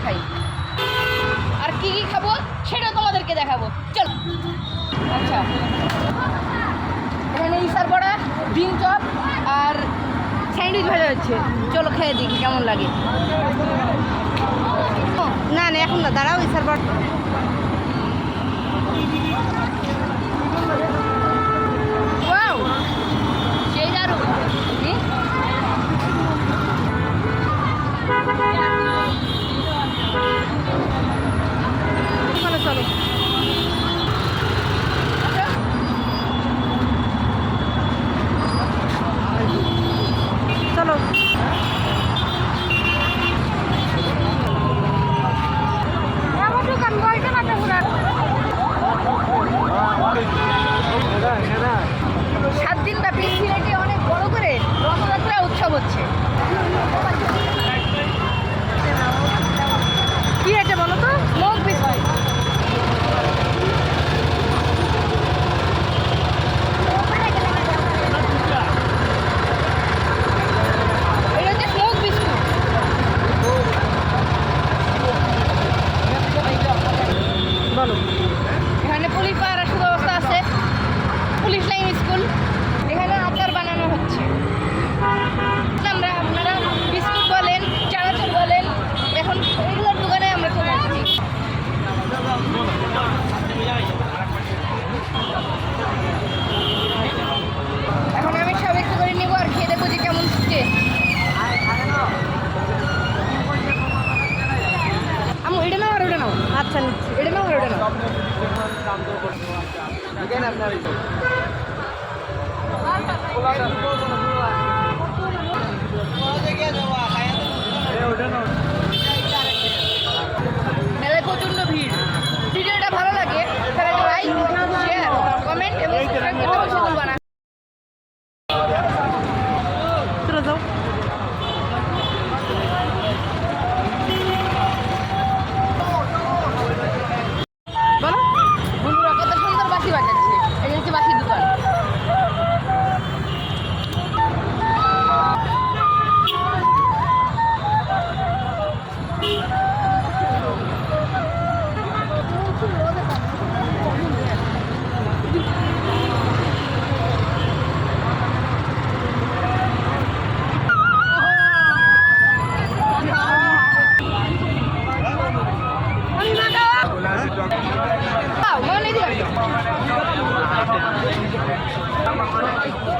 দেখাই। আর কি কি খাব সেটা তোমাদেরকে দেখাবো। চলো। আচ্ছা। এখানে ইসার বড়া, ডিম চপ আর স্যান্ডউইচ ভাজা হচ্ছে। চলো খেয়ে দেখি কেমন লাগে। না না, এখন না, দাঁড়াও ইসার পর হচ্ছে। কি এটা বলো তো? Smoke biscuit. এখানে পুলিশ পাহারার সুব্যবস্থা আছে। Police line school. Again, I'm not.